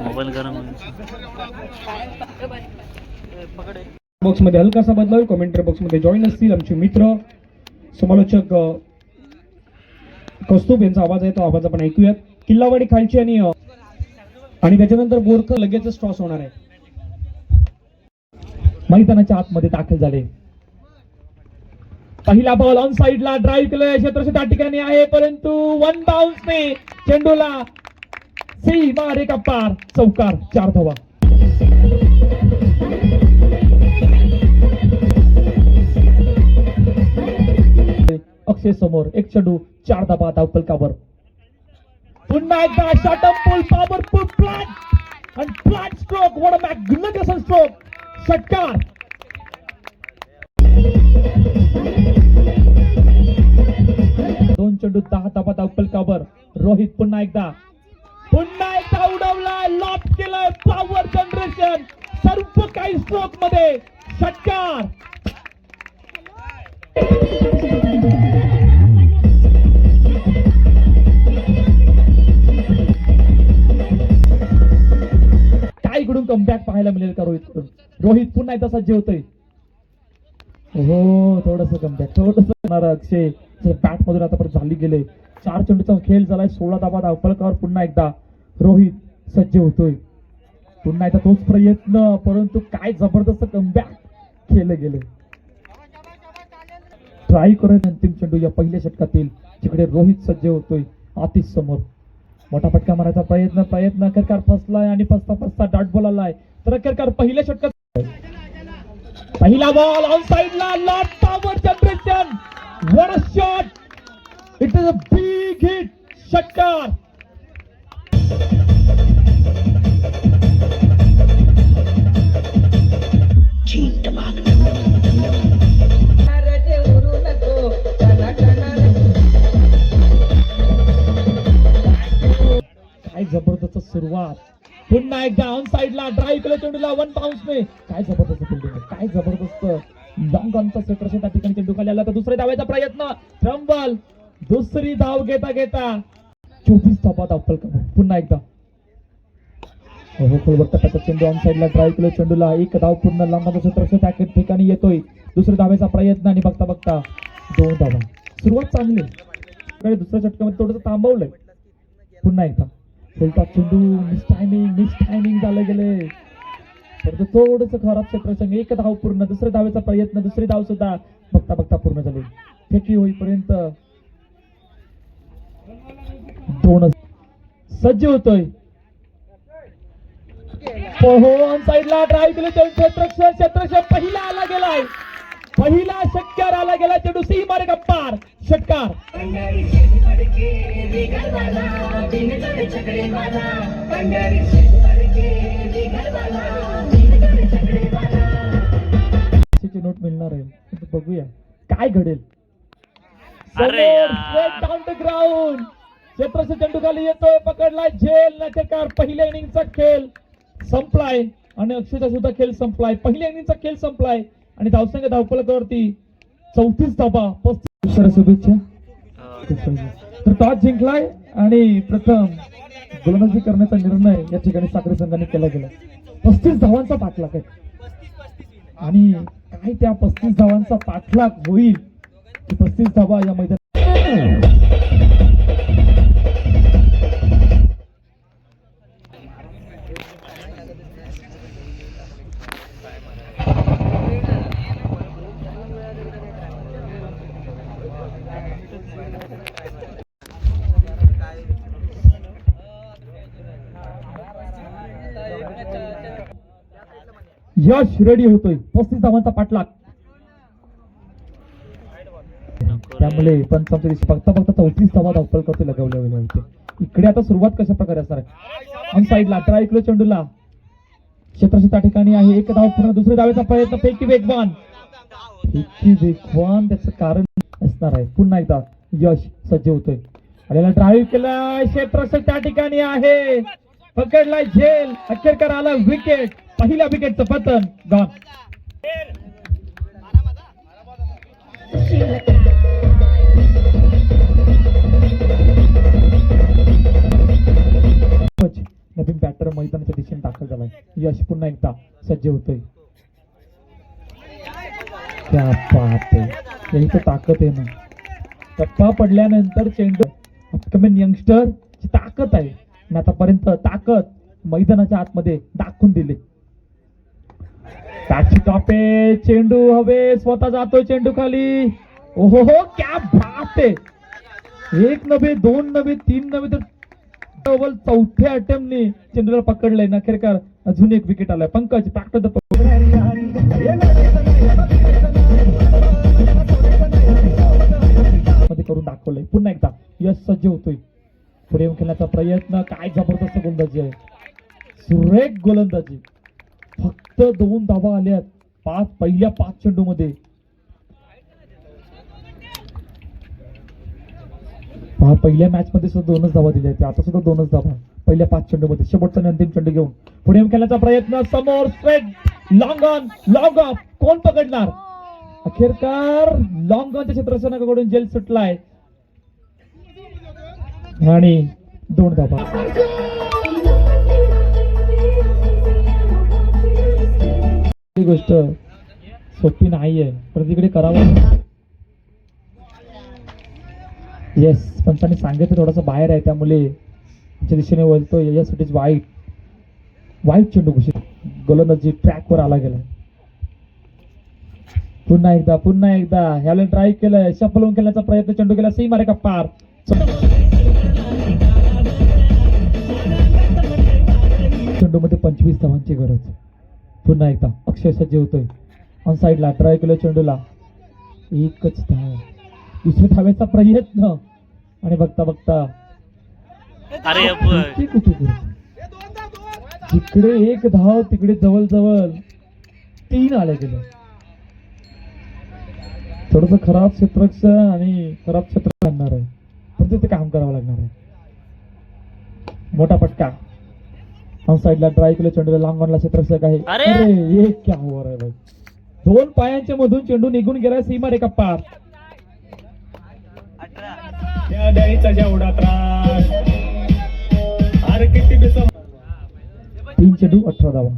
Mobile गरम बॉक्समध्ये हलकासा बदलाव होईल कॉमेंटरी बॉक्समध्ये जॉईन असतील आमचे मित्र. समालोचक अ, यांचा आवाज आहे तो आवाज आपण ऐकूयात. किल्लावाडी खालची आणि आणि त्याच्यानंतर बोरकर लगेचच टॉस होणार आहे. मैदानाच्या आतमध्ये दाखल झाले. पहिला बॉल ऑन साइडला ड्राईव्ह केलं क्षेत्रशी त्या ठिकाणी आहे परंतु वन बाउन्सने चेंडूला सी मारे का पार? चौकार चार धावा. अक्षय समोर एक चेंडू चार धाबा धाव फलकावर पुन्हा एकदा शॉटम पुल पॉवरफुल फ्लॅट आणि फ्लॅट स्ट्रोक वड अ स्ट्रोक षटकार. चेंडू दहा धाबा धाव फलकावर रोहित पुन्हा एकदा. पुन्हा एकदा उडवलाय. लॉप केलाय पॉवर जनरेशन सर्व काही स्ट्रोकमध्ये षटकार. काय इकडून कमबॅक पाहायला मिळेल का रोहित रोहित पुन्हा एकदा सज्ज होतोय. हो थोडस कमबॅक थोडस अक्षय. पॅटमधून आतापर्यंत झाली गेले. चार चेंडूचा खेळ झालाय सोळा दाबा धावपळकावर पुन्हा एकदा रोहित सज्ज होतोय. पुन्हा एकदा तोच प्रयत्न परंतु काय जबरदस्त कमबॅक केलं गेलं ट्राय करत अंतिम चेंडू या पहिल्या षटकातील जिकडे रोहित सज्ज होतोय आतिश समोर. मोठा फटका मारायचा प्रयत्न प्रयत्न अखेरकार फसलाय आणि फसता फसता डाट बॉल आलाय. तर अखेरकार पहिल्या षटकात पहिला बॉल ऑन साईडला lot power generation What a shot! It is a big hit. षटकार काय जबरदस्त सुरुवात पुन्हा एकदा ऑन साइडला ड्राईव्ह केलं चेंडूला वन पाऊस ने काय जबरदस्त फिल्डिंग काय जबरदस्त लॉंग ऑनचा त्या ठिकाणी चेंडू खाली आला तर दुसऱ्या धावायचा प्रयत्न. ट्रम्बल दुसरी धाव घेता घेता. चोवीस धावा धावपल पुन्हा एकदा. हो, हो खोलवर टप्प्याचा चेंडू ऑन साईडला ड्राईव्ह केलो. चेंडूला एक धाव पूर्ण लांबाचा क्षेत्र त्या ठिकाणी येतोय. दुसऱ्या धावेचा प्रयत्न आणि बघता बघता दोन धावा. सुरुवात चांगली. दुसऱ्या षटकामध्ये थोडंसं थांबवलंय. पुन्हा एकदा. बोलतात चेंडू मिस टायमिंग मिस टायमिंग झालं गेले परंतु थोडस खराब क्षेत्रसंघ एक धाव पूर्ण दुसऱ्या धावेचा प्रयत्न दुसरी धाव सुद्धा बघता बघता पूर्ण झाली. फेकी होईपर्यंत दोन सज्ज होतोय. हो साईडला साइडला ड्राईव्ह केलं चेंडू क्षेत्रक्षण क्षेत्रक्षण पहिला आला गेलाय. पहिला षटकार आला गेला चेंडू सी मारे गप्पार षटकार. पंढरी नोट मिळणार आहे. बघूया. काय घडेल? अरे यार. डाऊन द ग्राउंड क्षेत्रस्य चेंडू खाली येतोय पकडलाय झेल नटेकार पहिल्या इनिंगचा खेळ संपलाय. आणि अक्षयचा सुद्धा खेळ संपलाय. पहिल्या इनिंगचा खेळ संपलाय. आणि धावसंख्या धावफलकावरती चौतीस धाबा. पस्तीस. शुभेच्छा. तर टॉस जिंकलाय. आणि प्रथम गोलंदाजी करण्याचा निर्णय या ठिकाणी साखरे संघाने केला गेला. पस्तीस धावांचा पाठलाग आहे. आणि काय त्या पस्तीस धावांचा पाठलाग होईल? पस्तीस धावा या मैदानात यश रेडी होतोय. पस्तीस धावांचा पाठलाग. त्यामुळे पंचांच्या दिवशी फक्त चौतीस धावा धावपल करते लगावल्या गेल्या होते. इकडे आता सुरुवात कशा प्रकारे असणार आहे? ऑन साईडला अठरा किलो चेंडूला. क्षेत्र त्या ठिकाणी आहे. एक धाव पूर्ण दुसऱ्या धावेचा प्रयत्न. पैकी वेगवान पैकी वेगवान त्याचं कारण असणार आहे. पुन्हा एकदा यश सज्ज होतोय. आलेला ड्राईव्ह केला क्षेत्रशी त्या ठिकाणी आहे. पकडला झेल. अखेरकर आला विकेट पहिल्या विकेटचं पतन गॉन मैदानाच्या दिशेने दाखल झालाय. यश पुन्हा एकदा सज्ज होतोय. त्या पाहते याही तर ताकद आहे ना. टप्पा पडल्यानंतर चेंडू अपकमिंग यंगस्टर ची ताकद आहे. आणि आतापर्यंत ताकद मैदानाच्या आतमध्ये दाखवून दिली. टाची टॉपे चेंडू हवे स्वतः जातोय चेंडू खाली. ओहो हो क्या बात आहे. एक नव्हे दोन नव्हे तीन नव्हे तर डबल चौथ्या अटेम्प्टने चेंडूला पकडलंय नखेरकर. अजून एक विकेट आलाय. पंकज टाकतो मध्ये करून दाखवलंय. पुन्हा एकदा यश सज्ज होतोय. पुढे खेळण्याचा प्रयत्न. काय जबरदस्त गोलंदाजी आहे. सुरेख गोलंदाजी. फक्त दोन धावा आल्यात. पाच पहिल्या पाच चेंडू मध्ये पहिल्या मॅच मध्ये सुद्धा दोनच धावा दिल्या आहेत. आता सुद्धा दोनच धावा. पहिल्या पाच चेंडू मध्ये शेवटचा आणि अंतिम चेंडू घेऊन पुढे खेळण्याचा प्रयत्न. समोर straight long on long off कोण पकडणार? अखेरकार लॉंग ऑनच्या जेल सुटलाय. आणि दोन धावा. ही गोष्ट सोपी नाहीये. पण तिकडे करावं येस पंचांनी सांगितलं थोडस बाहेर आहे त्यामुळे आमच्या दिशेने वळतो याच्यासाठीच वाईट वाईट चेंडू घुशी गोलंदाजी ट्रॅकवर आला गेला. पुन्हा एकदा पुन्हा एकदा. ह्याला ट्राय केलंय. सफल होऊन खेळण्याचा प्रयत्न चेंडू केला. सही मारे का पार चेंडू मध्ये पंचवीस धावांची गरज. पुन्हा एकदा अक्षय सज्ज होतोय. ऑन साईडला ट्राय केलं चेंडूला. एकच धाव. दुसऱ्या धावेचा प्रयत्न. आणि बघता बघता. अरे? जिकडे एक धाव तिकडे जवळ जवळ तीन आले गेले. थोडस खराब क्षेत्ररक्षण आणि खराब क्षेत्र आणणार आहे. पण तिथे काम करावं लागणार आहे. मोठा पटका ऑन साईडला ट्राय केलं चेंडूला लांब ऑनला क्षेत्ररक्षक आहे. अरे! अरे एक क्या ओव्हर आहे भाई? दोन पायांच्या मधून चेंडू निघून गेला सीमा रेखा पार? तीन चेंडू अठरा धावा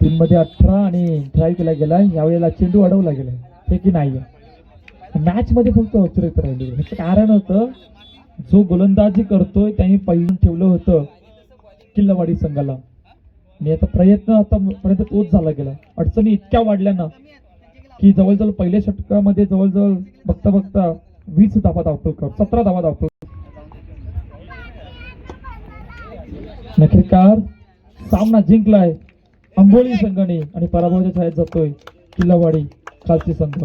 तीन मध्ये अठरा आणि ट्राय केला गेला. यावेळेला चेंडू अडवला गेलाय हे की नाहीये? मॅच मध्ये फक्त अचूक राहिली ह्याचं कारण होतं जो गोलंदाजी करतोय त्यांनी पहिलं ठेवलं होतं. किल्लावाडी संघाला. मी आता प्रयत्न आता पर्यंत तोच झाला गेला. अडचणी इतक्या वाढल्या ना की जवळजवळ पहिल्या षटकामध्ये जवळजवळ बघता बघता वीस धावा धावतो कर सतरा धावा धावतो. नखरेकार सामना जिंकलाय अंबोळी संघाने आणि पराभवाच्या छायेत जातोय किल्लावाडी खालची संघ.